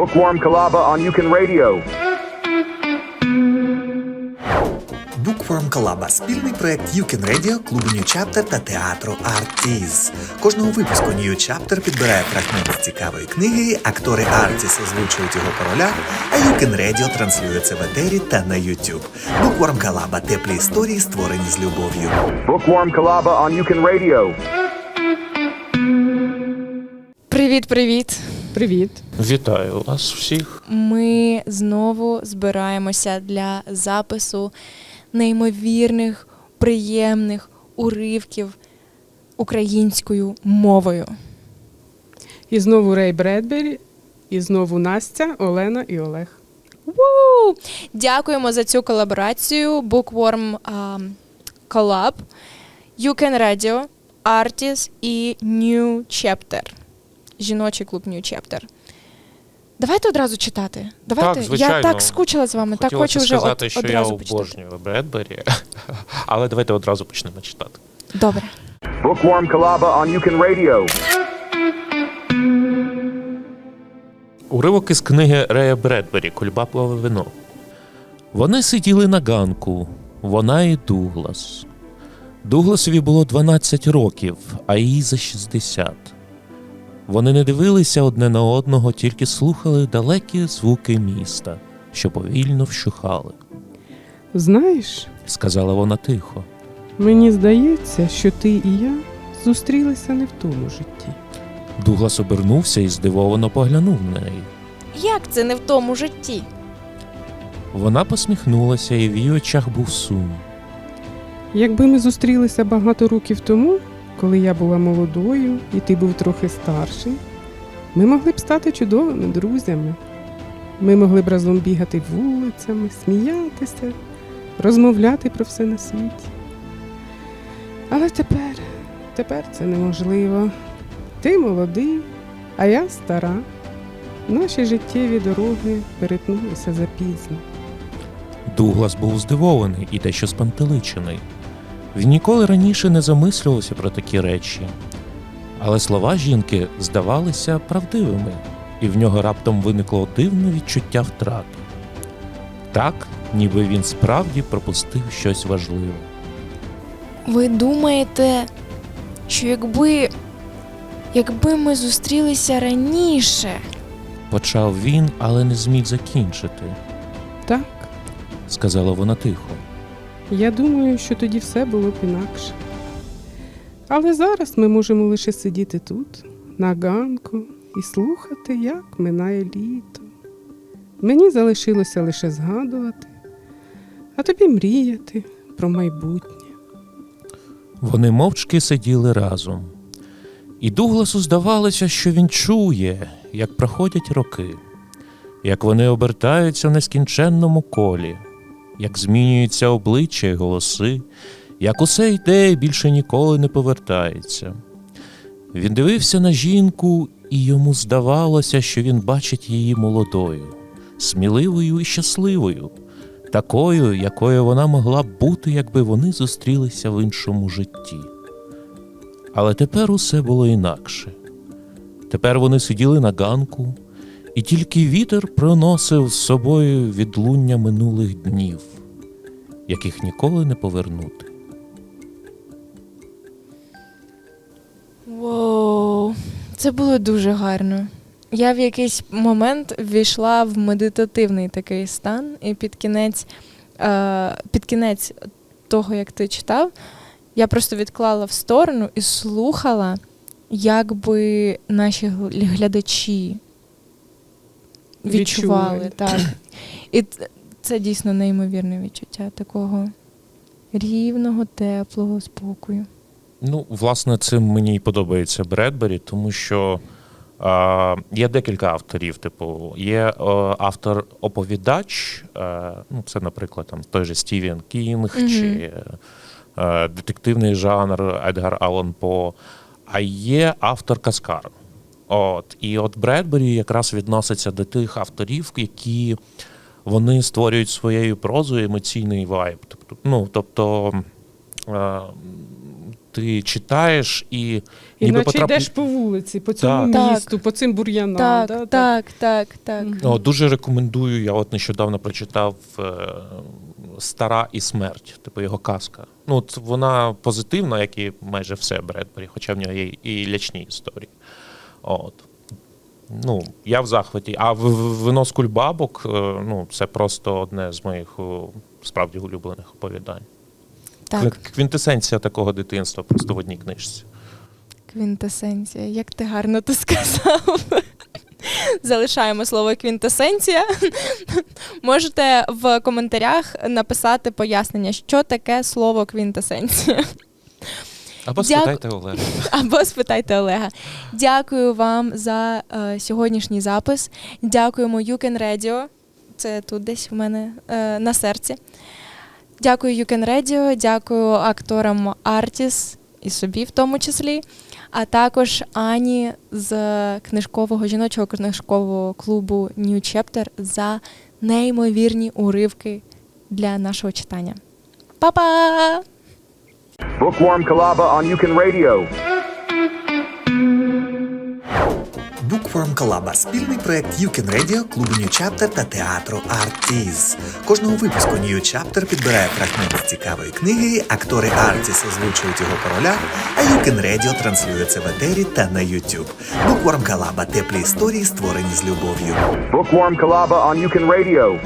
Bookworm Kalaba on Yukon Radio. Bookworm Collab – спільний проект You Can Radio, клубу New Chapter та театру Artis. Кожного випуску New Chapter підбирає фрагмент з цікавої книги, актори Artis озвучують його по ролях, а You Can Radio транслює це в етері та на YouTube. Bookworm Collab – теплі історії, створені з любов'ю. Bookworm Kalaba on Yukon Radio. Привіт, привіт! Привіт. Вітаю вас всіх. Ми знову збираємося для запису неймовірних, приємних уривків українською мовою. І знову Рей Бредбері, і знову Настя, Олена і Олег. Ву! Дякуємо за цю колаборацію. Bookworm Collab, You Can Radio, Artis і New Chapter. Жіночий клуб New Chapter. Давайте одразу читати. Давайте. Так, звичайно. Я так скучила з вами, так хочу вже сказати, от, що я одразу почитати. обожнюю Бредбері, але давайте одразу почнемо читати. Добре. Bookworm Kalaba on Yukon Radio. Уривок із книги Рея Бредбері Кульбапове вино. Вони сиділи на ганку, вона і Дуглас. Дугласові було 12 років, а їй за 60. Вони не дивилися одне на одного, тільки слухали далекі звуки міста, що повільно вщухали. Знаєш, Сказала вона тихо. мені здається, що ти і я зустрілися не в тому житті. Дуглас обернувся і здивовано поглянув на неї. Як це не в тому житті? Вона посміхнулася, і в її очах був сум. Якби ми зустрілися багато років тому, коли я була молодою і ти був трохи старший, ми могли б стати чудовими друзями. Ми могли б разом бігати вулицями, сміятися, розмовляти про все на світі. Але тепер, тепер це неможливо. Ти молодий, а я стара. Наші життєві дороги перетнулися запізно. Дуглас був здивований і дещо спантеличений. Він ніколи раніше не замислювався про такі речі. Але слова жінки здавалися правдивими, і в нього раптом виникло дивне відчуття втрати. Так, ніби він справді пропустив щось важливе. Ви думаєте, що якби. Якби ми зустрілися раніше. Почав він, але не зміг закінчити, Так, сказала вона тихо. Я думаю, що тоді все було б інакше. Але зараз ми можемо лише сидіти тут, на ганку, і слухати, як минає літо. Мені залишилося лише згадувати, а тобі мріяти про майбутнє. Вони мовчки сиділи разом. І Дугласу здавалося, що він чує, як проходять роки, як вони обертаються в нескінченному колі, як змінюються обличчя й голоси, як усе йде і більше ніколи не повертається. Він дивився на жінку, і йому здавалося, що він бачить її молодою, сміливою і щасливою, такою, якою вона могла б бути, якби вони зустрілися в іншому житті. Але тепер усе було інакше. Тепер вони сиділи на ганку, і тільки вітер проносив з собою відлуння минулих днів, яких ніколи не повернути. Воу, це було дуже гарно. Я в якийсь момент ввійшла в медитативний такий стан, і під кінець, е, під кінець того, як ти читав, я просто відклала в сторону і слухала, як би наші глядачі відчували. Так. І це дійсно неймовірне відчуття такого рівного, теплого спокою. Ну, власне, цим мені і подобається Бредбері, тому що е, є декілька авторів. Типу, є е, автор-оповідач, е, ну, це, наприклад, там той же Стівен Кінг Мгм. чи е, детективний жанр Едгар Аллан По, а є автор Каскар. От, і от Бредбері якраз відноситься до тих авторів, які вони створюють своєю прозою емоційний вайб. Тобто, ну, тобто е, ти читаєш і І ніби наче йдеш по вулиці, по цьому Так. місту, по цим бур'янам. Так, да, так, так, так. Мгм. О, дуже рекомендую. Я от нещодавно прочитав е, Стара і смерть, типу його казка. Ну, от вона позитивна, як і майже все Бредбері, хоча в нього є і лячні історії. От. Ну, я в захваті. А вино з кульбабок, е, ну, це просто одне з моїх справді улюблених оповідань. Так, Квінтесенція такого дитинства просто в одній книжці. квінтесенція. Як ти гарно то сказав. Залишаємо слово квінтесенція. Можете в коментарях написати пояснення, що таке слово квінтесенція. Або Дяк- спитайте Олега. Або спитайте Олега. Дякую вам за е, сьогоднішній запис. Дякуємо You Can Radio. Це тут десь в мене е, на серці. Дякую You Can Radio, дякую акторам Artis і собі в тому числі, а також Ані з книжкового жіночого книжкового клубу New Chapter за неймовірні уривки для нашого читання. Па-па! Bookworm Kalaba on Yukon Radio. Bookworm Collab – спільний проект You Can Radio, клубу New Chapter та театру Artis. Кожного випуску New Chapter підбирає фрагмент з цікавої книги, актори Artis озвучують його по ролях, а You Can Radio транслює це в етері та на YouTube. Bookworm Collab – теплі історії, створені з любов'ю. Bookworm Kalaba on Yukon Radio.